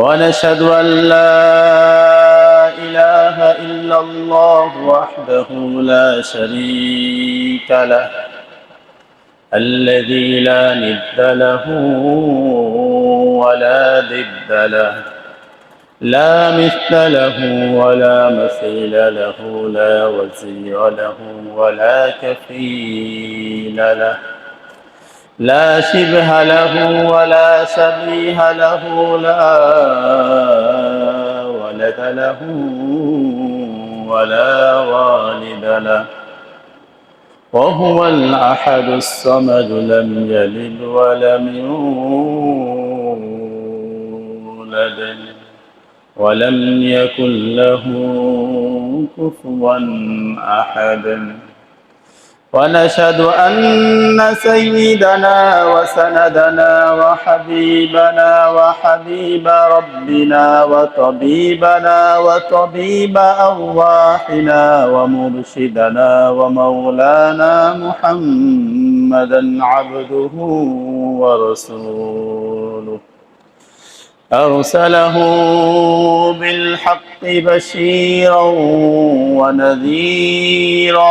ونشهد أن لا إله إلا الله وحده لا شريك له الذي لا ند له ولا ضد له لا مثل له ولا مثيل له لا وزير له ولا كفيل له. لا شبه له ولا شبيه له لا ولد له ولا والد له. وهو الأحد الصمد لم يلد ولم يولد ولم يكن له كفوا أحد. ونشهد أن سيدنا وسندنا وحبيبنا وحبيب ربنا وطبيبنا وطبيب أرواحنا ومرشدنا ومولانا محمدا عبده ورسوله. أرسله بالحق بشيرا ونذيرا.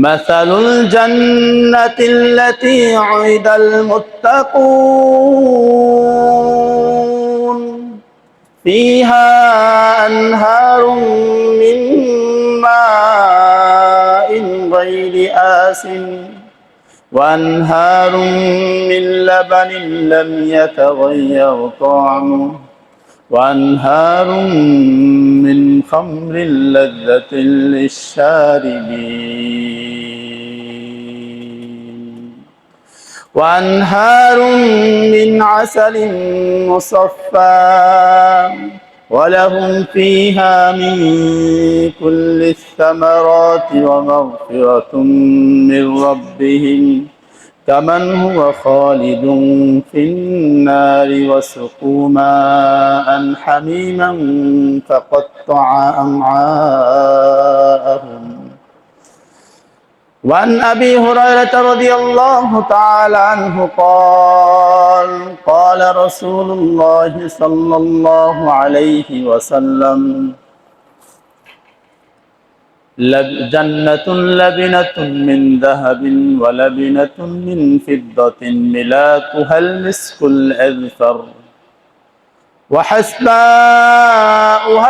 مثل الجنة التي عد المتقون فيها أنهار من ماء غير آسٍ وأنهار من لبن لم يتغير طعمه وأنهار من خمر لذة للشاربين وأنهار من عسل مصفى ولهم فيها من كل الثمرات ومغفرة من ربهم كمن هو خالد في النار وسقوا ماء حميما فقطع أمعاءهم وعن أبي هريرة رضي الله تعالى عنه قال قال رسول الله صلى الله عليه وسلم جنة لبنة من ذهب ولبنة من فضة ملاكها المسك الأذفر وحسباؤها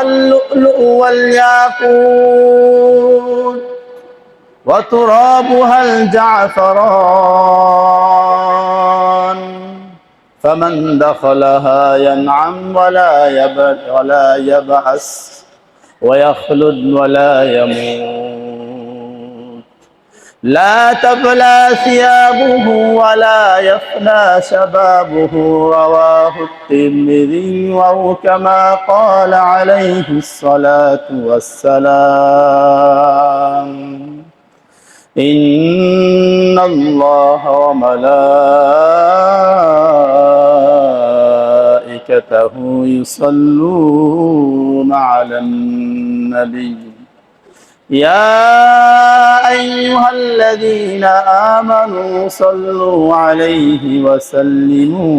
اللؤلؤ والياقوت. وترابها الجعفران. فمن دخلها ينعم ولا ولا يبعس ويخلد ولا يموت. لا تبلى ثيابه ولا يفنى شبابه رواه الترمذي أو كما قال عليه الصلاة والسلام. إن الله وملائكته يصلون على النبي يا أيها الذين آمنوا صلوا عليه وسلموا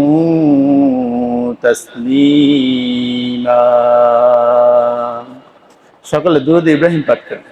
تسليما شكل درود إبراهيم পাঠ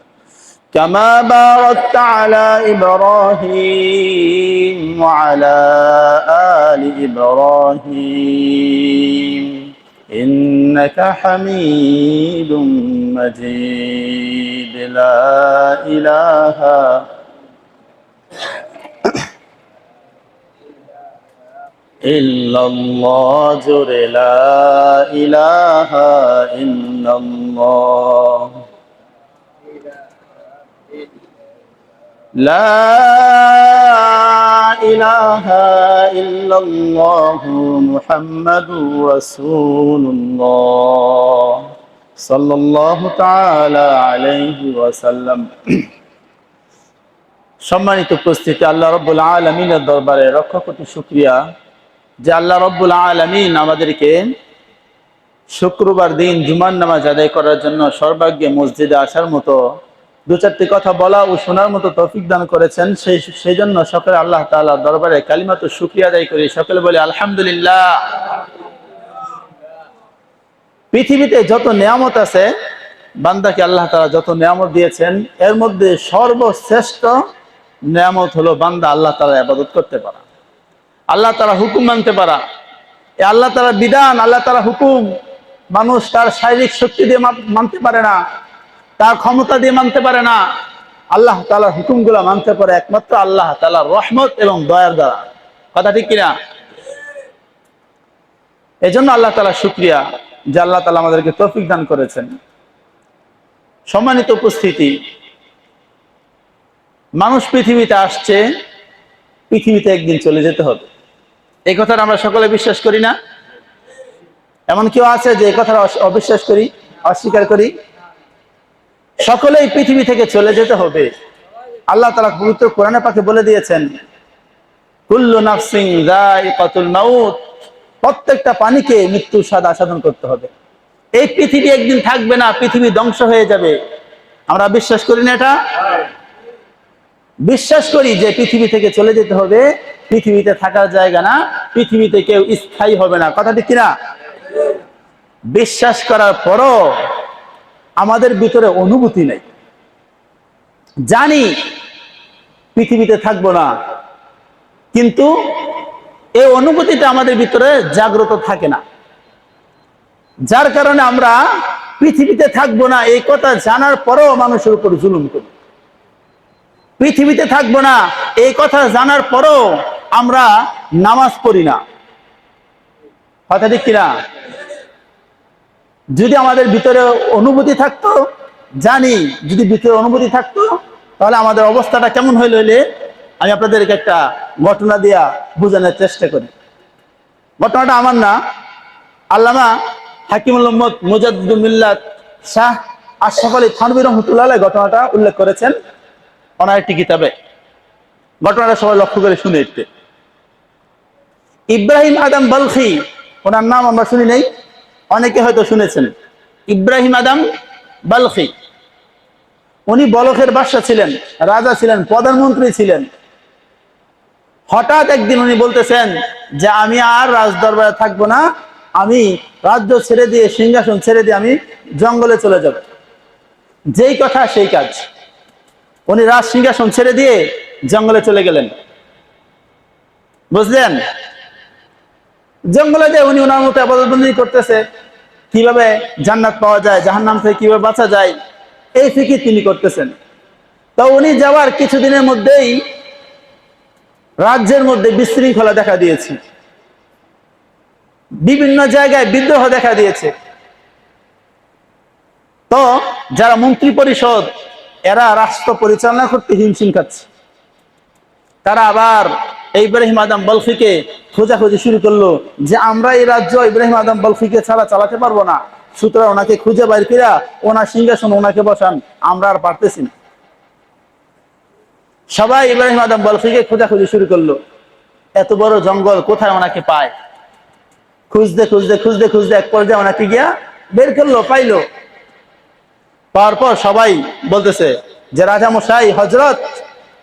كما باركت على إبراهيم وعلى آل إبراهيم. إنك حميد مجيد. لا إله إلا الله. جر لا إله إلا الله. لا إله إلا الله محمد رسول الله صلى الله تعالى عليه وسلم সম্মানিত উপস্থিতি আল্লাহ রব্বুল আলমিনের দরবারে রক্ষা কোটি শুক্রিয়া যে আল্লাহ রব্বুল আলমিন আমাদেরকে শুক্রবার দিন জুমার নামাজ আদায় করার জন্য সর্বাগ্যে মসজিদে আসার মতো দু চারটি কথা বলা ও শোনার মতো তৌফিক দান করেছেন। সেই সেই জন্য সকলে আল্লাহ তাআলা দরবারে কালিমাত শুক্রিয়া আদায় করি। সকলে বলে, আলহামদুলিল্লাহ। পৃথিবীতে যত নিয়ামত আছে, বান্দাকে আল্লাহ তাআলা যত নিয়ামত দিয়েছেন, এর মধ্যে সর্বশ্রেষ্ঠ নিয়ামত হলো বান্দা আল্লাহ তাআলা ইবাদত করতে পারা। আল্লাহ তাআলা হুকুম মানতে পারা। এ আল্লাহ তাআলা বিধান, আল্লাহ তাআলা হুকুম। মানুষ তার শারীরিক শক্তি দিয়ে মানতে পারে না। তার ক্ষমতা দিয়ে মানতে পারে না। আল্লাহ তালার হুকুমগুলো মানতে পারে একমাত্র আল্লাহ তালার রহমত এবং দয়ার দ্বারা। কথা ঠিক কিনা? এই জন্য আল্লাহ তালা শুক্রিয়া যে আল্লাহ তালা আমাদেরকে তৌফিক দান করেছেন। সম্মানিত উপস্থিতি, মানুষ পৃথিবীতে আসছে, পৃথিবীতে একদিন চলে যেতে হবে। এই কথাটা আমরা সকলে বিশ্বাস করি না? এমন কেউ আছে যে এই কথাটা অবিশ্বাস করি, অস্বীকার করি? সকলেই পৃথিবী থেকে চলে যেতে হবে। আল্লাহ তালা পবিত্র কোরআনে পাকে বলে দিয়েছেন, কুল্লু নাফসিং মাউত। প্রত্যেকটা পানিকে মৃত্যু স্বাদ আস্বাদন করতে হবে। এই পৃথিবী একদিন থাকবে না, পৃথিবী ধ্বংস হয়ে যাবে। আমরা বিশ্বাস করি না এটা? বিশ্বাস করি যে পৃথিবী থেকে চলে যেতে হবে। পৃথিবীতে থাকার জায়গা না, পৃথিবীতে কেউ স্থায়ী হবে না। কথা ঠিক কিনা বিশ্বাস করার পরও আমাদের ভিতরে অনুভূতি নেই। জানি পৃথিবীতে থাকব না, কিন্তু এই অনুভূতিটা আমাদের ভিতরে জাগ্রত থাকে না। যার কারণে আমরা পৃথিবীতে থাকব না, এই কথা জানার পরেও মানুষের উপর জুলুম করি। পৃথিবীতে থাকব না, এই কথা জানার পরেও আমরা নামাজ পড়ি না। কথা ঠিক কিনা? যদি আমাদের ভিতরে অনুভূতি থাকতো, জানি যদি ভিতরে অনুভূতি থাকতো, তাহলে আমাদের অবস্থাটা কেমন হইল হইলে আমি আপনাদেরকে একটা ঘটনা দিয়া বোঝানোর চেষ্টা করি। ঘটনাটা আমার না, আল্লামা হাকিমুল মিল্লাত শাহ আশরাফ আলী থানবী রহমতুল্লাহ ঘটনাটা উল্লেখ করেছেন ওনার একটি কিতাবে। ঘটনাটা সবাই লক্ষ্য করে শুনে ইব্রাহিম আদম বলখি, ওনার নাম আমরা শুনি নাই অনেকে হয়তো শুনেছেন। Ibrahim Adham Balkhi. উনি বলখের বাদশা ছিলেন, রাজা ছিলেন, প্রধানমন্ত্রী ছিলেন। হঠাৎ একদিন উনি বলতেছেন যে, আমি আর রাজ দরবারে থাকব না, আমি রাজ্য ছেড়ে দিয়ে, সিংহাসন ছেড়ে দিয়ে আমি জঙ্গলে চলে যাব। যেই কথা, সেই কাজ। উনি রাজ সিংহাসন ছেড়ে দিয়ে জঙ্গলে চলে গেলেন। বুঝলেন? জঙ্গলে যে উনি ওনার মতো আবাদতবন্দি করতেছে। কীভাবে জান্নাত পাওয়া যায়, জাহান্নাম থেকে কীভাবে বাঁচা যায়, এই ফিকির তিনি করতেছেন। তো উনি যাওয়ার কিছুদিনের মধ্যেই রাজ্যের মধ্যে বিশৃঙ্খলা দেখা দিয়েছে। বিভিন্ন জায়গায় বিদ্রোহ দেখা দিয়েছে। তো যারা মন্ত্রী পরিষদ, এরা রাষ্ট্র পরিচালনা করতে হিমশিম খাচ্ছে। তারা আবার ইব্রাহিম আদম বলফিকে খোঁজাখুঁজি শুরু করল যে আমরা এই রাজ্য ইব্রাহিম আদম বলফিকে ছাড়া চালাতে পারব না। সুতরাং ওনাকে খুঁজে বাইর কিরা ওনার সিংহাসন ওনাকে বসান, আমরা আর পারতেছি না। সবাই ইব্রাহিম আদম বলফিকে খোঁজাখুঁজি শুরু করল। এত বড় জঙ্গল কোথায় ওনাকে পায়? খুঁজতে খুঁজতে খুঁজতে খুঁজতে এক পর্যায়ে ওনাকে গিয়া বের করল, পাইলো। পাওয়ার পর সবাই বলতেছে যে রাজা মশাই হজরত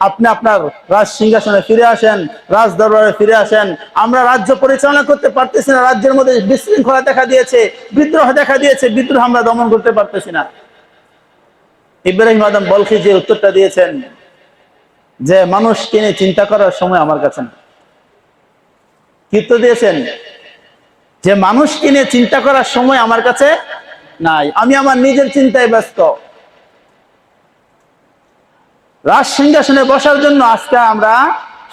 আপনি আপনার রাজ সিংহাসনে ফিরে আসেন, রাজ দরবারে ফিরে আসেন। আমরা রাজ্য পরিচালনা করতে পারতেছি না, রাজ্যের মধ্যে বিশৃঙ্খলা দেখা দিয়েছে, বিদ্রোহ দেখা দিয়েছে, বিদ্রোহ আমরা দমন করতে পারতেছি না। ইব্রাহিম আদম বলকি যে উত্তরটা দিয়েছেন, যে মানুষকে নিয়ে চিন্তা করার সময় আমার কাছে না কি উত্তর দিয়েছেন, যে মানুষকে নিয়ে চিন্তা করার সময় আমার কাছে নাই। আমি আমার নিজের চিন্তায় ব্যস্ত। রাজ সিংহাসনে বসার জন্য আজকে আমরা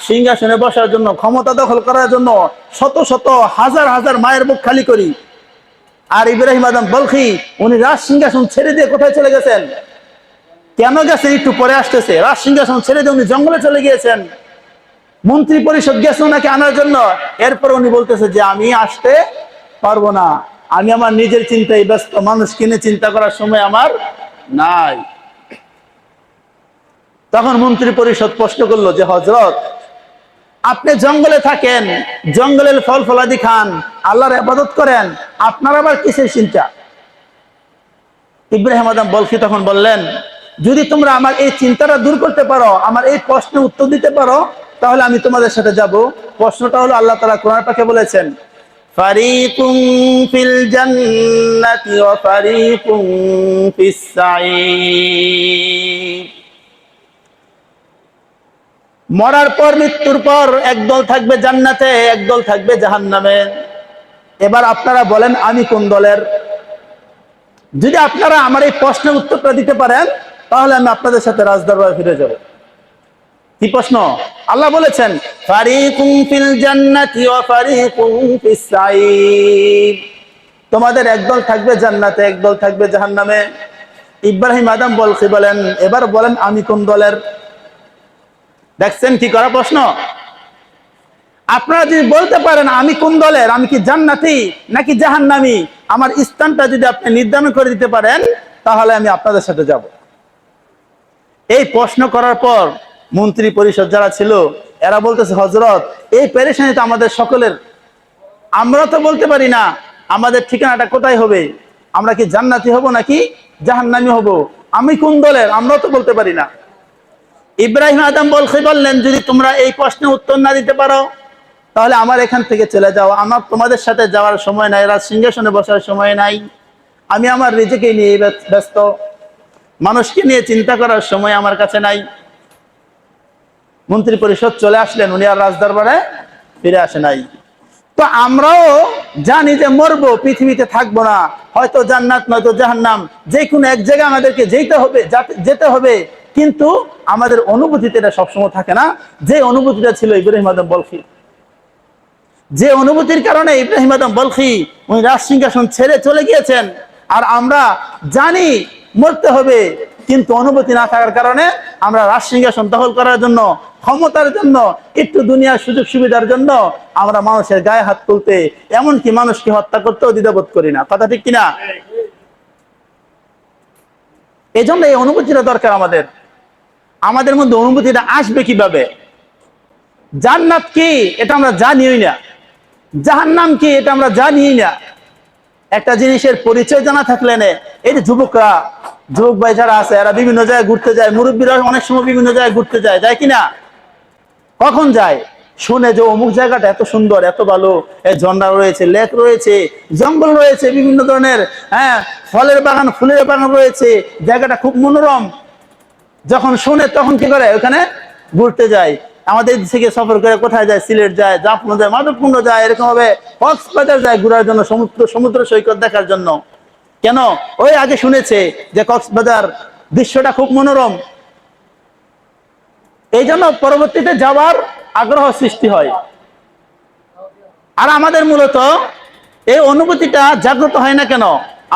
সিংহাসনে বসার জন্য, ক্ষমতা দখল করার জন্য শত শত হাজার হাজার মায়ের মুখ খালি করি। আর ইব্রাহিম আদম বলখি, উনি রাজ সিংহাসন ছেড়ে দিয়ে কোথায় চলে গেছেন? কেন গেছেন? একটু পরে আসতেছে। রাজ সিংহাসন ছেড়ে দিয়ে উনি জঙ্গলে চলে গিয়েছেন। মন্ত্রী পরিষদ গেছে ওনাকে আনার জন্য। এরপর উনি বলতেছে যে, আমি আসতে পারব না। আমি আমার নিজের চিন্তায় ব্যস্ত। মানুষ কিনে চিন্তা করার সময় আমার নাই। তখন মন্ত্রী পরিষদ প্রশ্ন করল যে হজরত আপনি জঙ্গলে থাকেন, জঙ্গলের ফল ফলাদি খান, আল্লাহর আবাদত করেন, আপনার আবার কিসের চিন্তা? ইব্রাহিম আদম বলকি তখন বললেন, যদি তোমরা আমার এই চিন্তাটা দূর করতে পারো, আমার এই প্রশ্নের উত্তর দিতে পারো, তাহলে আমি তোমাদের সাথে যাব। প্রশ্নটা হলো আল্লাহ তালা কোরআন পাকে বলেছেন, ফারিকুম মরার পর মৃত্যুর পর একদল থাকবে জান্নাতে একদল থাকবে জাহান্নামে। এবার আপনারা বলেন, আমি কোন দলের? যদি আপনারা আমার এই প্রশ্নের উত্তরটা দিতে পারেন, তাহলে আমি আপনাদের সাথে রাজদরবারে ফিরে যাব। কি প্রশ্ন? আল্লাহ বলেছেন তোমাদের একদল থাকবে জান্নাতে একদল থাকবে জাহান্নামে। ইব্রাহিম আদম বলছি, বলেন, এবার বলেন, আমি কোন দলের? দেখছেন কি করা প্রশ্ন? আপনারা যদি বলতে পারেন, আমি কোন দলের, আমি কি জান্নাতি নাকি জাহান্নামি? আমার স্থানটা যদি আপনি নির্ধারণ করে দিতে পারেন, তাহলে আমি আপনাদের সাথে যাব। এই প্রশ্ন করার পর মন্ত্রী পরিষদ যারা ছিল, এরা বলতেছে হজরত এই পেরেশানি তো আমাদের সকলের। আমরা তো বলতে পারি না, আমাদের ঠিকানাটা কোথায় হবে? আমরা কি জান্নাতি হব নাকি জাহান্নামি হব? আমি কোন দলের? আমরা তো বলতে পারি না। ইব্রাহিম আদম বলছে বললেন, যদি তোমরা এই প্রশ্নের উত্তর না দিতে পারো, তাহলে আমার এখান থেকে চলে যাও। আমার তোমাদের সাথে যাওয়ার সময় নাই রাজ সিংহাসনে বসার সময় নাই। আমি আমার নিজেকে নিয়ে ব্যস্ত- মানুষকে নিয়ে চিন্তা করার সময় আমার কাছে নাই। মন্ত্রী পরিষদ চলে আসলেন, উনি আর রাজদরবারে ফিরে আসে নাই। তো আমরাও জানি যে মরবো, পৃথিবীতে থাকব না। হয়তো জান্নাত, নয়তো জাহান্নাম। যে কোনো এক জায়গায় আমাদেরকে যেতে হবে যেতে হবে। কিন্তু আমাদের অনুভূতিতে এটা সবসময় থাকে না। যে অনুভূতিটা ছিল ইব্রাহিম আদম বলখি। যে অনুভূতির কারণে ইব্রাহিম আদম বলখি, উনি রাজ সিংহাসন ছেড়ে চলে গিয়েছেন। আর আমরা জানি মরতে হবে, কিন্তু অনুভূতি না থাকার কারণে আমরা রাজ সিংহাসন দখল করার জন্য, ক্ষমতার জন্য, একটু দুনিয়ার সুযোগ সুবিধার জন্য আমরা মানুষের গায়ে হাত তুলতে, এমনকি মানুষকে হত্যা করতেও দ্বিধাবোধ করি না। কথা ঠিক কিনা? এই জন্য এই অনুভূতিটা দরকার আমাদের। আমাদের মধ্যে অনুভূতিটা আসবে কীভাবে? জান্নাত কি? এটা আমরা জানিই না। জাহান্নাম কি? এটা আমরা জানিই না। একটা জিনিসের পরিচয় জানা থাকলে এই যে যুবকরা, যুবক ভাই যারা আছে, এরা বিভিন্ন জায়গায় ঘুরতে যায়। মুরব্বীরা অনেক সময় বিভিন্ন জায়গায় ঘুরতে যায়। যায় কিনা? কখন যায়? শুনে যে অমুক জায়গাটা এত সুন্দর, এত ভালো। ঝর্ণা রয়েছে, লেক রয়েছে, জঙ্গল রয়েছে, বিভিন্ন ধরনের হ্যাঁ ফলের বাগান, ফুলের বাগান রয়েছে। জায়গাটা খুব মনোরম। যখন শুনে তখন কি করে? ওখানে ঘুরতে যায়। আমাদের থেকে সফর করে কোথায় যায়? সিলেট যায় জাফলং যায়, মাধবকুণ্ড যায়, এরকম ভাবে কক্সবাজার যায় ঘোরার জন্য, সমুদ্র সমুদ্র সৈকত দেখার জন্য। কেন? ওই আগে শুনেছে যে কক্সবাজার দৃশ্যটা খুব মনোরম। এই জন্য পরবর্তীতে যাওয়ার আগ্রহ সৃষ্টি হয়। আর আমাদের মূলত এই অনুভূতিটা জাগ্রত হয় না কেন?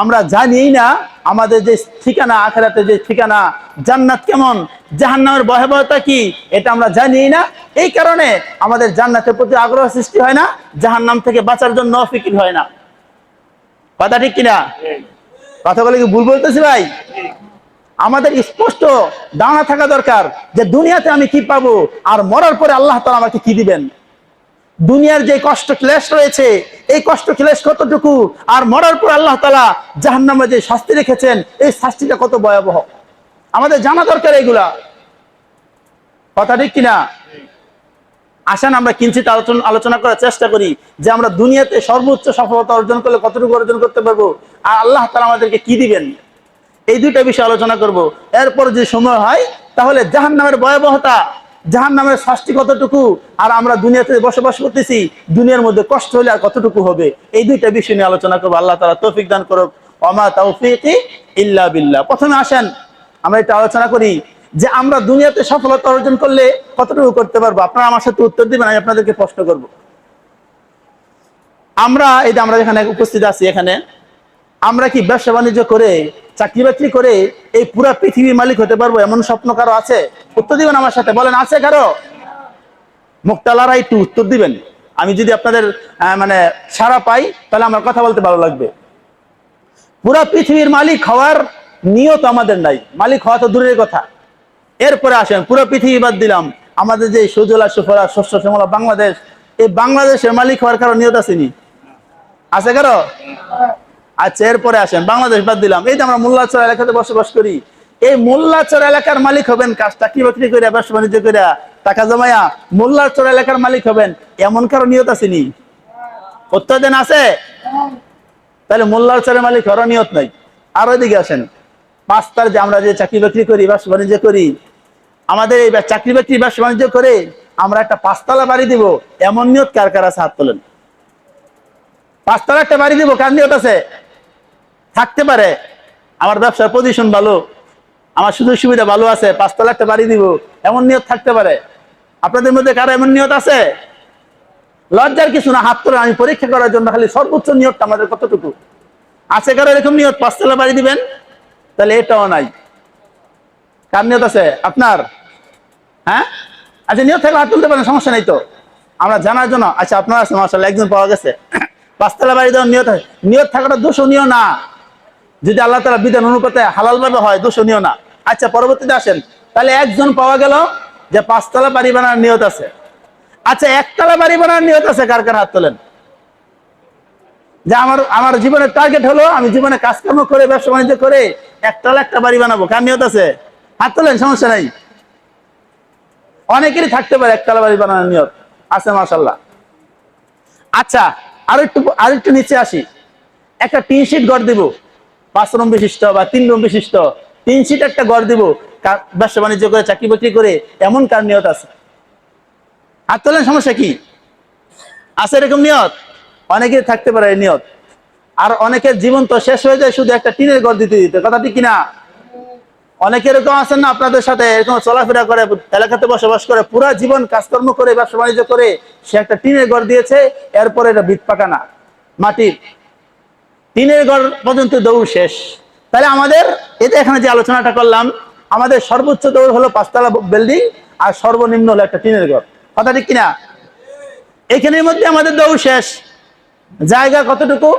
আমরা জানি না আমাদের যে ঠিকানা আখেরাতে যে ঠিকানা, জান্নাত কেমন, জাহান্নামের ভয়াবহতা কি, এটা আমরা জানি না। এই কারণে আমাদের জান্নাতের প্রতি আগ্রহ সৃষ্টি হয় না, জাহান্নাম থেকে বাঁচার জন্য ফিকির হয় না। কথা ঠিক কিনা? কথা বলে কি ভুল বলতেছি ভাই? আমাদের স্পষ্ট দাঁড়া থাকা দরকার যে দুনিয়াতে আমি কি পাবো, আর মরার পরে আল্লাহ তালা আমাকে কি দিবেন? দুনিয়ার যে কষ্ট ক্লেশ রয়েছে, এই কষ্ট ক্লেশ কতটুকু? আর মরার পর আল্লাহ তালা জাহান্নামে যে শাস্তি রেখেছেন, এই শাস্তিটা কত ভয়াবহ? আমাদের জানা দরকার এগুলা। কথা ঠিক কিনা? আসেন, আমরা কিঞ্চিত আলোচনা আলোচনা করার চেষ্টা করি যে আমরা দুনিয়াতে সর্বোচ্চ সফলতা অর্জন করলে কতটুকু অর্জন করতে পারব আর আল্লাহ তালা আমাদেরকে কি দিবেন? এই দুইটা বিষয় আলোচনা করব। এরপর যে সময় হয়, তাহলে জাহান নামের ভয়াবহতা জাহান নামের শাস্তি কতটুকু? আর আমরা দুনিয়াতে বসবাস করতেছি, দুনিয়ার মধ্যে কষ্ট হলে আর কতটুকু হবে? এই দুইটা বিষয় নিয়ে আলোচনা করব। আল্লাহ তালা তৌফিক দান করুক। অমা তৌফিক ইল্লা বিল্লাহ। প্রথমে আসেন, আমরা এটা আলোচনা করি যে আমরা দুনিয়াতে সফলতা অর্জন করলে কতটুকু করতে পারব? আপনারা আমার সাথে উত্তর দিবেন, আমি আপনাদেরকে প্রশ্ন করব। আমরা, এই যে আমরা এখানে উপস্থিত আছি এখানে, আমরা কি ব্যবসা বাণিজ্য করে চাকরি বাকরি করে এই পুরা পৃথিবীর মালিক হতে পারব এমন স্বপ্ন কারও আছে? উত্তর দিবেন আমার সাথে। বলেন, আছে কারও? মুক্তালারা একটু উত্তর দিবেন। আমি যদি আপনাদের মানে সারা পাই, তাহলে আমার কথা বলতে ভালো লাগবে। পুরা পৃথিবীর মালিক হওয়ার নিয়ত আমাদের নাই। মালিক হওয়া তো দূরের কথা। এরপরে আসেন, পুরো পৃথিবী বাদ দিলাম। আমাদের যে সুজলা সুফলা শস্য শ্যামলা বাংলাদেশ, এই বাংলাদেশের মালিক হওয়ার কারও নিয়ত আসেনি আছে কারও? আচ্ছা এরপরে আসেন, বাংলাদেশ বাদ দিলাম। এই যে আমরা মোল্লাচর এলাকাতে বসবাস করি, এই মোল্লাচর এলাকার মালিক হবেন কাজ চাকরি বাকরি করে ব্যবসা বাণিজ্য করে টাকা জমায়া মোল্লাচর এলাকার মালিক হবেন, এমন কারও নিয়ত আসেনি উত্তর দেন আছে? তাহলে মোল্লাচরের মালিক হওয়ার নিয়ত নাই। আর ওইদিকে আসেন পাঁচটার যে আমরা যে চাকরি বাকরি করি, ব্যবসা বাণিজ্য করি, আমাদের এই চাকরি বাকরি, ব্যবসা বাণিজ্য করে আমরা একটা পাঁচতলা বাড়ি দিব, এমন নিয়ত কার কার আছে হাত তোলেন? পাঁচতলা একটা বাড়ি দিব, কার নিয়ত আছে? থাকতে পারে। আমার ব্যবসার পজিশন ভালো, আমার সুযোগ সুবিধা ভালো আছে, পাঁচতলা একটা বাড়ি দিব, এমন নিয়ত থাকতে পারে। আপনাদের মধ্যে কারও এমন নিয়ত আছে? লজ্জার কিছু না, হাত তোলে, আমি পরীক্ষা করার জন্য খালি সর্বোচ্চ নিয়তটা আমাদের কতটুকু? আছে কারও এরকম নিয়ত, পাঁচতলা বাড়ি দিবেন? তাহলে এটাও নাই। কার নিয়ত আছে? আপনার? হ্যাঁ? আচ্ছা নিয়ত থাকলে হাত তুলতে পারেন, সমস্যা নেই তো। আমরা জানার জন্য আচ্ছা আপনার আছে মাসাল একজন পাওয়া গেছে। পাঁচতলা বাড়ি দেওয়ার নিয়ত নিয়ত থাকাটা দোষণীয় না। যদি আল্লাহ তালা বিধান অনুপাতে হালাল ভাবে হয়, দোষণীয় না। আচ্ছা পরবর্তীতে আসেন। তাহলে একজন পাওয়া গেল যে পাঁচতলা বাড়ি বানানোর নিয়ত আছে। আচ্ছা একতলা বাড়ি বানানোর নিয়ত আছে, কার কার হাত তোলেন? যে আমার আমার জীবনের টার্গেট হলো, আমি জীবনে কাজকর্ম করে, ব্যবসা বাণিজ্য করে একতলা একটা বাড়ি বানাবো। কার নিয়ত আছে? হাত তোলেন, সমস্যা নাই। অনেকেরই থাকতে পারে একতলা বাড়ি বানানোর নিয়ত। আছে মাসাল্লাহ আচ্ছা আর একটু আর একটু নিচে আসি। একটা টিন শিট গড় দিব। পাঁচ রুম বিশিষ্ট বা তিন রুম বিশিষ্ট, তিন শিট একটা গড় দিব ব্যবসা বাণিজ্য করে, চাকরি বাকরি করে, এমন কার নিয়ত আছে? হাত তোলেন, সমস্যা কি? আছে এরকম নিয়ত? অনেকের থাকতে পারে নিয়ত। আর অনেকের জীবন তো শেষ হয়ে যায় শুধু একটা টিনের ঘর দিতে দিতে, কথা ঠিক কিনা? অনেকে এরকম আছেন না আপনাদের সাথে, এরকম চলাফেরা করে, এলাকাতে বসবাস করে, পুরা জীবন কাজকর্ম করে, ব্যবসা বাণিজ্য করে, সে একটা টিনের ঘর দিয়েছে, এরপরে এটা ভিত পাকা না মাটির। টিনের ঘর পর্যন্ত দৌড় শেষ। তাহলে আমাদের এতে এখানে যে আলোচনাটা করলাম, আমাদের সর্বোচ্চ দৌড় হলো পাঁচতলা বিল্ডিং আর সর্বনিম্ন হলো একটা টিনের ঘর। কথা ঠিক কিনা? এখানের মধ্যে আমাদের দৌড় শেষ। জায়গা কতটুকু?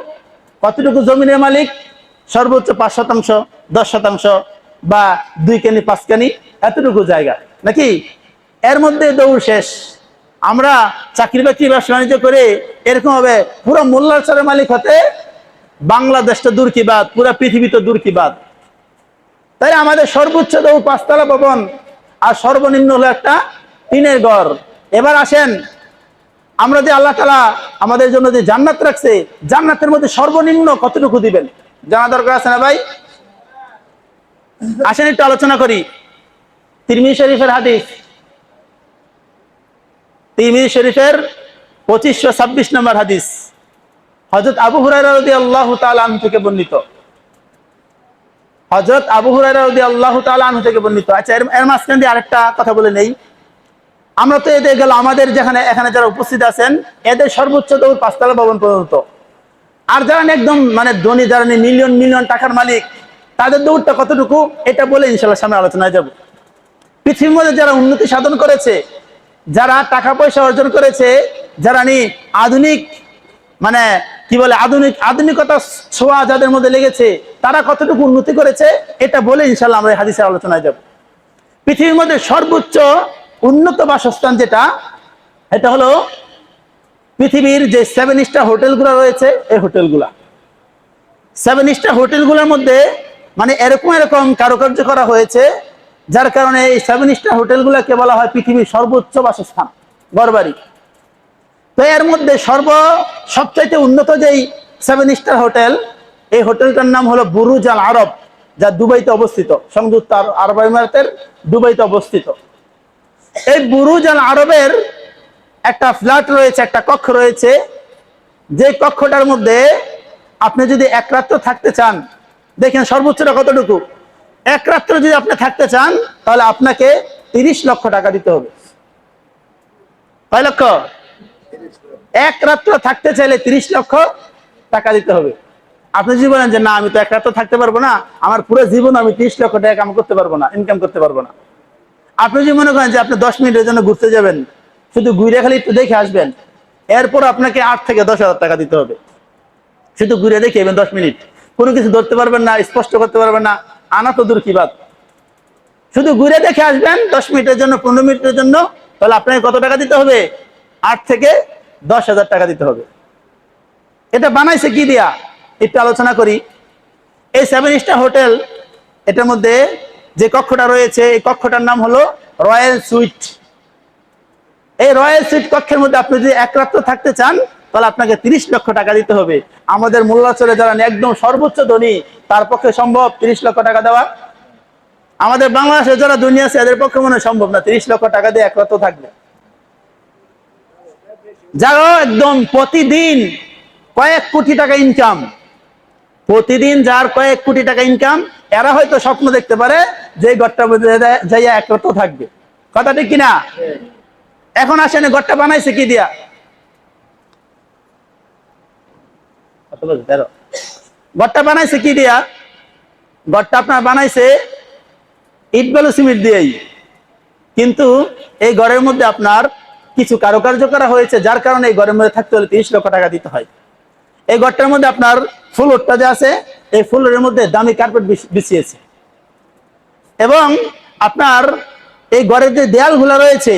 কতটুকু জমিনের মালিক? সর্বোচ্চ পাঁচ শতাংশ, দশ শতাংশ বা দুই কেনি, পাঁচ কেনি, এতটুকু জায়গা। নাকি? এর মধ্যে দৌড় শেষ। আমরা চাকরি বাকরি ব্যবসা বাণিজ্য করে এরকম হবে পুরো মোল্লার মালিক হতে বাংলাদেশটা দূর কি বাদ? পুরো পৃথিবী তো দূর কি বাদ? তাই আমাদের সর্বোচ্চ দৌড় পাঁচতলা ভবন আর সর্বনিম্ন হলো একটা টিনের ঘর। এবার আসেন, আমরা যে আল্লাহ তালা আমাদের জন্য যে জান্নাত রাখছে, জান্নাতের মধ্যে সর্বনিম্ন কতটুকু দিবেন? জানা দরকার আছে না ভাই? আসেন, একটু আলোচনা করি। তিরমিজি শরীফের হাদিস। তিরমিজি শরীফের পঁচিশশো ছাব্বিশ নম্বর হাদিস। হজরত আবু হুরাইরা রদি আল্লাহ তালন থেকে বর্ণিত। হজরত আবু হুরাইরা রদি আল্লাহ তালন থেকে বর্ণিত। আচ্ছা এর এর মাঝখান দিয়ে আরেকটা কথা বলে নেই। আমরা তো এদের গেল আমাদের যেখানে, এখানে যারা উপস্থিত আছেন, এদের সর্বোচ্চ দৌড় পাঁচতলা ভবন পর্যন্ত। আর যারা একদম মানে ধনী, যারা মিলিয়ন মিলিয়ন টাকার মালিক, তাদের দৌড়টা কতটুকু, এটা বলে ইনশাল্লাহ সামনে আলোচনায় যাব। পৃথিবীর মধ্যে যারা উন্নতি সাধন করেছে, যারা টাকা পয়সা অর্জন করেছে, যারা নি আধুনিক মানে কি বলে, আধুনিক, আধুনিকতা ছোঁয়া যাদের মধ্যে লেগেছে, তারা কতটুকু উন্নতি করেছে, এটা বলে ইনশাল্লাহ আমরা হাদিসের আলোচনায় যাব। পৃথিবীর মধ্যে সর্বোচ্চ উন্নত বাসস্থান যেটা, এটা হলো পৃথিবীর যে সেভেন স্টার হোটেলগুলো রয়েছে, এই হোটেলগুলা। সেভেন স্টার হোটেলগুলোর মধ্যে মানে এরকম এরকম কারুকার্য করা হয়েছে, যার কারণে এই সেভেন স্টার হোটেলগুলোকে বলা হয় পৃথিবীর সর্বোচ্চ বাসস্থান গড়বাড়ি তো এর মধ্যে সর্ব সবচাইতে উন্নত যেই সেভেন স্টার হোটেল, এই হোটেলটার নাম হলো বুরুজ আল আরব, যা দুবাইতে অবস্থিত, সংযুক্ত আরব আমিরাতের দুবাইতে অবস্থিত। এই বুরুজ আল আরবের একটা ফ্ল্যাট রয়েছে, একটা কক্ষ রয়েছে। যে কক্ষটার মধ্যে আপনি যদি এক রাত্র থাকতে চান, দেখেন সর্বোচ্চটা কতটুকু? এক রাত্র যদি আপনি থাকতে চান, তাহলে আপনাকে তিরিশ লক্ষ টাকা দিতে হবে। কয় লক্ষ? এক রাত্র থাকতে চাইলে তিরিশ লক্ষ টাকা দিতে হবে। আপনি যদি বলেন যে, না, আমি তো এক রাত্র থাকতে পারব না, আমার পুরো জীবন আমি তিরিশ লক্ষ টাকা কাম করতে পারব না ইনকাম করতে পারব না। আপনি যদি মনে করেন যে, আপনি দশ মিনিটের জন্য ঘুরতে যাবেন, শুধু ঘুরে খালি একটু দেখে আসবেন, এরপর আপনাকে আট থেকে দশ হাজার টাকা দিতে হবে। শুধু ঘুরে দেখে এবেন দশ মিনিট। কোনো কিছু ধরতে পারবেন না, স্পষ্ট করতে পারবেন না, আনা তো দূর কি বাদ শুধু ঘুরে দেখে আসবেন দশ মিনিটের জন্য, পনেরো মিনিটের জন্য, তাহলে আপনাকে কত টাকা দিতে হবে? আট থেকে দশ হাজার টাকা দিতে হবে। এটা বানাইছে কি দিয়া? একটু আলোচনা করি। এই সেভেন স্টার হোটেল এটার মধ্যে যে কক্ষটা রয়েছে, এই কক্ষটার নাম হলো রয়্যাল সুইট এই রয়্যাল সুইট কক্ষের মধ্যে আপনি যদি এক রাত্র থাকতে চান, তাহলে আপনাকে তিরিশ লক্ষ টাকা দিতে হবে। আমাদের মোল্লাচলে যারা একদম সর্বোচ্চ ধনী, তার পক্ষে সম্ভব তিরিশ লক্ষ টাকা দেওয়া। আমাদের বাংলাদেশে যারা দুনিয়া আছে, এদের পক্ষে মনে সম্ভব না তিরিশ লক্ষ টাকা দিয়ে এক রাত্র থাকবে। যারা একদম প্রতিদিন কয়েক কোটি টাকা ইনকাম প্রতিদিন যার কয়েক কোটি টাকা ইনকাম এরা হয়তো স্বপ্ন দেখতে পারে যে যা- যাইয়া এক রাত্র থাকবে। কথা ঠিক কিনা? এখন আসেন ঘরটা বানাইছে কি দিয়া? ঘরটা বানাইছে কি দিয়া? ঘরটা আপনার বানাইছে ইট বালু সিমেন্ট দিয়েই। কিন্তু এই ঘরের মধ্যে আপনার কিছু কারুকার্য করা হয়েছে, যার কারণে এই ঘরের মধ্যে থাকতে হলে তিরিশ লক্ষ টাকা দিতে হয়। এই ঘরটার মধ্যে আপনার ফ্লোরটা যে আছে, এই ফ্লোরের মধ্যে দামি কার্পেট বিছিয়েছে। এবং আপনার এই ঘরের যে দেয়ালগুলো রয়েছে,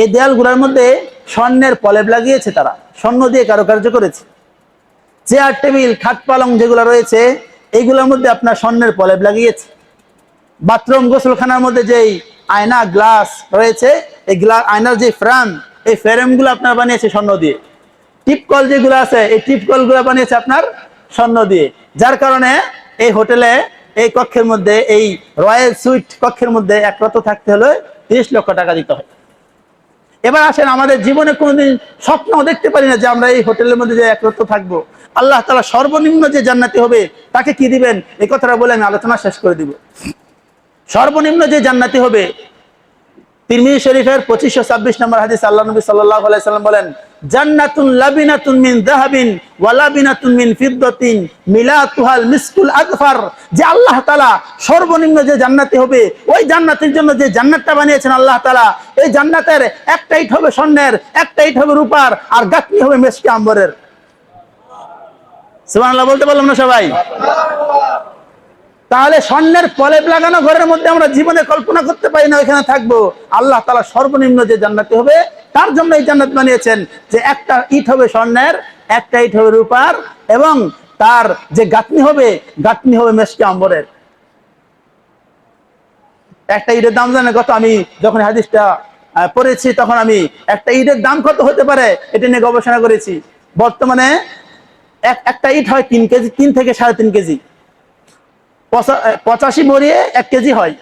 এই দেয়ালগুলোর মধ্যে স্বর্ণের পলেপ লাগিয়েছে তারা। স্বর্ণ দিয়ে কারুকার্য করেছে। চেয়ার, টেবিল, খাট, পালং যেগুলো রয়েছে, এইগুলোর মধ্যে আপনার স্বর্ণের পলেপ লাগিয়েছে। বাথরুম, গোসলখানার মধ্যে যেই আয়না, গ্লাস রয়েছে। এই গ্লাস আয়নার যে ফ্রেম, এই ফ্রেমগুলো আপনার বানিয়েছে স্বর্ণ দিয়ে। টিপ কল যেগুলো আছে, এই টিপ কলগুলো বানিয়েছে আপনার স্বর্ণ দিয়ে। যার কারণে এই হোটেলে, এই কক্ষের মধ্যে, এই রয়্যাল সুইট কক্ষের মধ্যে এক রাত থাকতে হলে তিরিশ লক্ষ টাকা দিতে হয়। এবার আসেন, আমাদের জীবনে কোনোদিন স্বপ্ন দেখতে পারি না যে আমরা এই হোটেলের মধ্যে যে এক রাত থাকব। আল্লাহ তালা সর্বনিম্ন যে জান্নাতি হবে, তাকে কি দিবেন? এই কথাটা বলে আমি আলোচনা শেষ করে দিব। সর্বনিম্ন যে জান্নাতি হবে, তিরমিজি শরীফের পঁচিশশো ছাব্বিশ নম্বর হাদিস আল্লাহ নবী সাল্লাম বলেন, জান্নাতুন মিলাতুহাল মিসকুল যে আল্লাহ সর্বনিম্ন যে হবে, ওই জান্নাতের জন্য যে জান্নাতটা বানিয়েছেন আল্লাহ জান্নাতের হবে স্বর্ণের হবে রূপার, আর গাঁথনি হবে মেশকে আম্বরের। বলতে পারলাম না সবাই? তাহলে স্বর্ণের পলেপ লাগানো ঘরের মধ্যে আমরা জীবনে কল্পনা করতে পারি না, ওইখানে থাকব। আল্লাহ তালা সর্বনিম্ন যে জান্নাতি হবে, তার জন্য এই জান্নাত বানিয়েছেন যে একটা ইট হবে স্বর্ণের, একটা ইট হবে রূপার, এবং তার যে গাঁথনি হবে গাঁথনি হবে মেসকে আম্বরের একটা ইটের দাম জানে কত? আমি যখন হাদিসটা পড়েছি, তখন আমি একটা ইটের দাম কত হতে পারে, এটা নিয়ে গবেষণা করেছি। বর্তমানে এক, একটা ইট হয় তিন কেজি, তিন থেকে সাড়ে তিন কেজি। পঁচাশি বড়িয়ে এক কেজি হয়।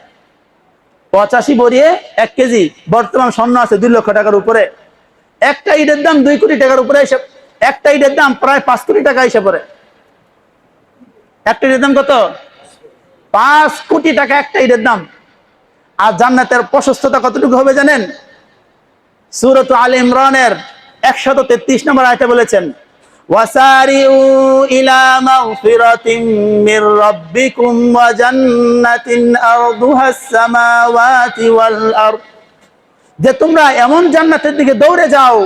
পঁচাশি বড়িয়ে এক কেজি। বর্তমান স্বর্ণ আছে দুই লক্ষ টাকার উপরে। একটা ইটের দাম দুই কোটি টাকার উপরে এসে একটা ইটের দাম প্রায় পাঁচ কোটি টাকা এসে পড়ে। একটা ইটের দাম কত? পাঁচ কোটি টাকা একটা ইটের দাম। আর জান্নাতের প্রশস্ততা কতটুকু হবে জানেন? সুরত আল ইমরানের একশত তেত্রিশ নম্বর আয়তে বলেছেন وسارعوا إلى مغفرة من ربكم وجنة أرضها السماوات والأرض যে তোমরা এমন জান্নাতের দিকে দৌড়ে যাও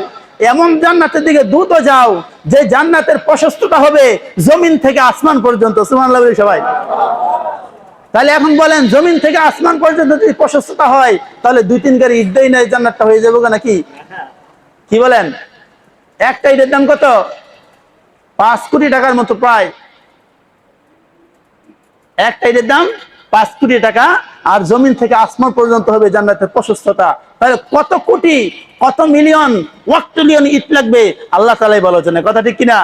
এমন জান্নাতের দিকে দ্রুত যাও যে জান্নাতের প্রশস্ততা হবে জমিন থেকে আসমান পর্যন্ত সুবহানাল্লাহ বলি সবাই তাহলে এখন বলেন জমিন থেকে আসমান পর্যন্ত যদি প্রশস্ততা হয় তাহলে দুই তিন গাড়ি ইট দেই নাই জান্নাতটা হয়ে যাবে নাকি কি বলেন একটা ইটের দাম কত পাঁচ কোটি টাকার মতো প্রায়। একটা ইটের দাম পাঁচ কোটি টাকা, আর জমিন থেকে আসমান পর্যন্ত হবে জান্নাতের প্রশস্ততা। তাহলে কত কোটি, কত মিলিয়ন ওয়াক্টলিয়ন ইট লাগবে? আল্লাহ তালাই বলার জন্য কথা ঠিক কিনা?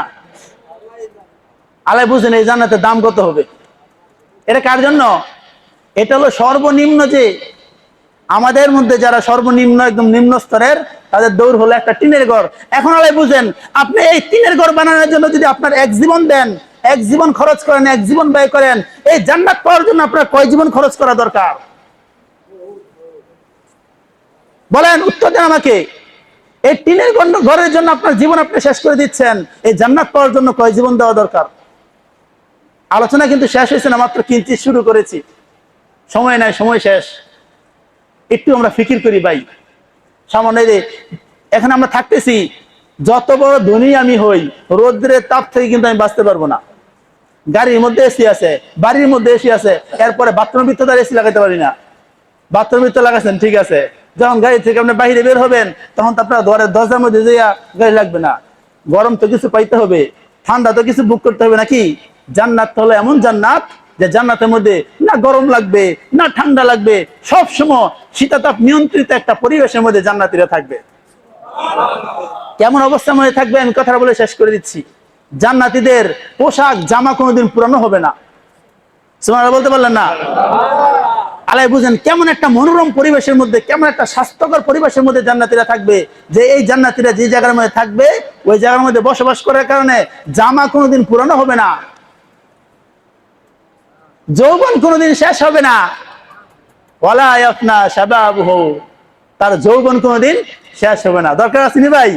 আল্লাহ বুঝেন এই জান্নাতের দাম কত হবে। এটা কার জন্য? এটা হলো সর্বনিম্ন যে আমাদের মধ্যে যারা সর্বনিম্ন একদম নিম্ন স্তরের, তাদের দৌড় হলো একটা টিনের ঘর এখন আলাই বুঝেন, আপনি এই টিনের ঘর বানানোর জন্য যদি আপনার এক জীবন দেন, এক জীবন খরচ করেন, এক জীবন ব্যয় করেন, এই জান্নাত পাওয়ার জন্য আপনার কয় জীবন খরচ করা দরকার? বলেন, উত্তর দেন আমাকে। এই টিনের ঘর- ঘরের জন্য আপনার জীবন আপনি শেষ করে দিচ্ছেন, এই জান্নাত পাওয়ার জন্য কয় জীবন দেওয়া দরকার? আলোচনা কিন্তু শেষ হয়েছে না, মাত্র কিঞ্চিত শুরু করেছি। সময় নাই, সময় শেষ। একটু আমরা ফিকির করি ভাই। সামান্য এখানে আমরা থাকতেছি, যত বড় ধনী আমি হই, রোদ্রের তাপ থেকে কিন্তু আমি বাঁচতে পারব না। গাড়ির মধ্যে এসি আছে, বাড়ির মধ্যে এসি আছে, এরপরে বাথরুমের ভিতরে এসি লাগাতে পারি না। বাথরুমের ভিতরে লাগাচ্ছেন ঠিক আছে। যখন গাড়ি থেকে আপনি বাইরে বের হবেন, তখন তো আপনার ঘরের দরজার মধ্যে যাইয়া গাড়ি লাগবে না। গরম তো কিছু পাইতে হবে, ঠান্ডা তো কিছু বুক করতে হবে নাকি? জান্নাত হলো এমন জান্নাত যে জান্নাতের মধ্যে না গরম লাগবে, না ঠান্ডা লাগবে, সব সময় শীতাতাপ নিয়ন্ত্রিত একটা পরিবেশের মধ্যে জান্নাতিরা থাকবে। কেমন অবস্থার মধ্যে থাকবে? আমি কথাটা বলে শেষ করে দিচ্ছি। জান্নাতীদের পোশাক, জামা কোনোদিন পুরানো হবে না। সুমারা বলতে পারলেন না? আলাই বুঝেন, কেমন একটা মনোরম পরিবেশের মধ্যে, কেমন একটা স্বাস্থ্যকর পরিবেশের মধ্যে জান্নাতিরা থাকবে, যে এই জান্নাতিরা যে জায়গার মধ্যে থাকবে, ওই জায়গার মধ্যে বসবাস করার কারণে জামা কোনোদিন পুরানো হবে না। যৌবন কোনোদিন শেষ হবে না। তার যৌবন কোনোদিন শেষ হবে না। দরকার আছে নি ভাই?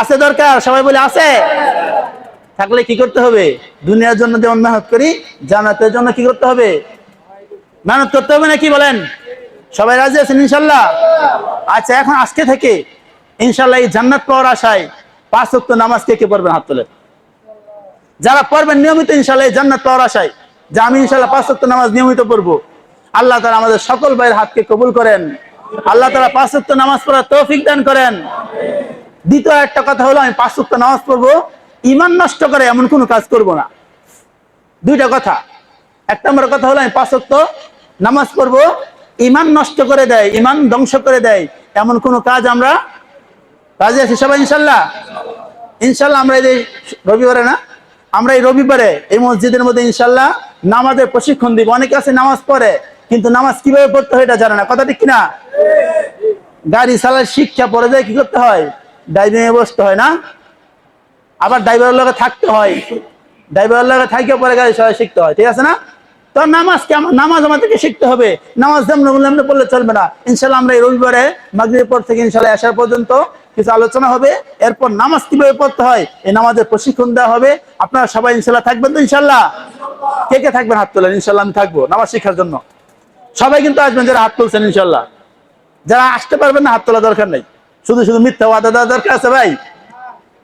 আছে দরকার? সবাই বলে আছে। থাকলে কি করতে হবে? দুনিয়ার জন্য যেমন মেহনত করি, জান্নাতের জন্য কি করতে হবে? মেহনত করতে হবে না কি বলেন? সবাই রাজি আছেন ইনশাল্লাহ? আচ্ছা এখন আজকে থেকে ইনশাল্লাহ এই জান্নাত পাওয়ার আশায় পাঁচ ওয়াক্ত নামাজ কে কে পড়বেন হাত তোলে? যারা পড়বেন নিয়মিত ইনশাল্লাহ এই জান্নাত পাওয়ার আশায়। যে আমি ইনশাল্লাহ পাঁচ ওয়াক্ত নামাজ নিয়মিত পড়ব। আল্লাহ তারা আমাদের সকল ভাইয়ের হাতকে কবুল করেন। আল্লাহ তারা পাঁচ ওয়াক্ত নামাজ পড়ার তৌফিক দান করেন। দ্বিতীয় একটা কথা হলো, আমি পাঁচ ওয়াক্ত নামাজ পড়ব ইমান নষ্ট করে এমন কোনো কাজ করব না। দুইটা কথা। এক নম্বর কথা হলো, আমি পাঁচ ওয়াক্ত নামাজ পড়ব ইমান নষ্ট করে দেয় ইমান ধ্বংস করে দেয়, এমন কোনো কাজ আমরা কাজে আছি সবাই ইনশাল্লাহ ইনশাল্লাহ আমরা এই রবিবারে না আমরা এই রবিবারে এই মসজিদের মধ্যে ইনশাল্লাহ নামাজের প্রশিক্ষণ দিব। অনেকে আছে নামাজ পড়ে, কিন্তু নামাজ কীভাবে পড়তে হয় এটা জানে না। কথা ঠিক কিনা? গাড়ি চালার শিক্ষা পড়ে যায়, কি করতে হয়? ড্রাইভিং এ বসতে হয় না? আবার ড্রাইভারের লগে থাকতে হয়। ড্রাইভারের লগে থাকিয়ে পরে গাড়ি চালা শিখতে হয়, ঠিক আছে না? তো নামাজ কেমন নামাজ আমাদেরকে শিখতে হবে। নামাজ যেমন পড়লে চলবে না। ইনশাল্লাহ আমরা এই রবিবারে মাগরিবের পর থেকে ইনশাল্লাহ আসার পর্যন্ত কিছু আলোচনা হবে, এরপর নামাজ কীভাবে পড়তে হয়, এই নামাজের প্রশিক্ষণ দেওয়া হবে। আপনারা সবাই ইনশাল্লাহ থাকবেন তো ইনশাল্লাহ? কে কে থাকবেন হাত তোলেন? ইনশাল্লাহ আমি থাকব নামাজ শিক্ষার জন্য। সবাই কিন্তু আসবেন, যারা হাত তুলছেন ইনশাল্লাহ। যারা আসতে পারবেন না, হাত তোলা দরকার নেই। শুধু শুধু মিথ্যা ওয়াদা দেওয়া দরকার আছে ভাই।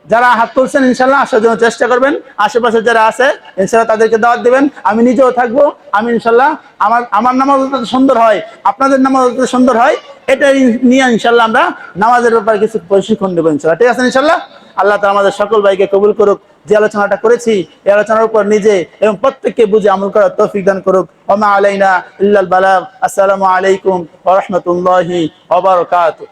যারা হাত তুলছেন, ইনশাল্লাহ আসার জন্য চেষ্টা করবেন। আশেপাশে যারা আছে, ইনশাল্লাহ তাদেরকে দাওয়াত দেবেন। আমি নিজেও থাকব। আমি ইনশাল্লাহ আমার আমার নামাজ যাতে সুন্দর হয়, আপনাদের নামাজ যাতে সুন্দর হয় এটা নিয়ে ইনশাল্লাহ আমরা নামাজের ব্যাপারে কিছু প্রশিক্ষণ দেবো ইনশাল্লাহ। ঠিক আছে ইনশাল্লাহ? আল্লাহ তালা আমাদের সকল ভাইকে কবুল করুক। যে আলোচনাটা করেছি, এই আলোচনার উপর নিজে এবং প্রত্যেককে বুঝে আমল করার তৌফিক দান করুক। ওমা আলাইনা ইল্লাল বালাগ। আসসালামু আলাইকুম ওয়া রাহমাতুল্লাহি ওয়া বারাকাতুহু।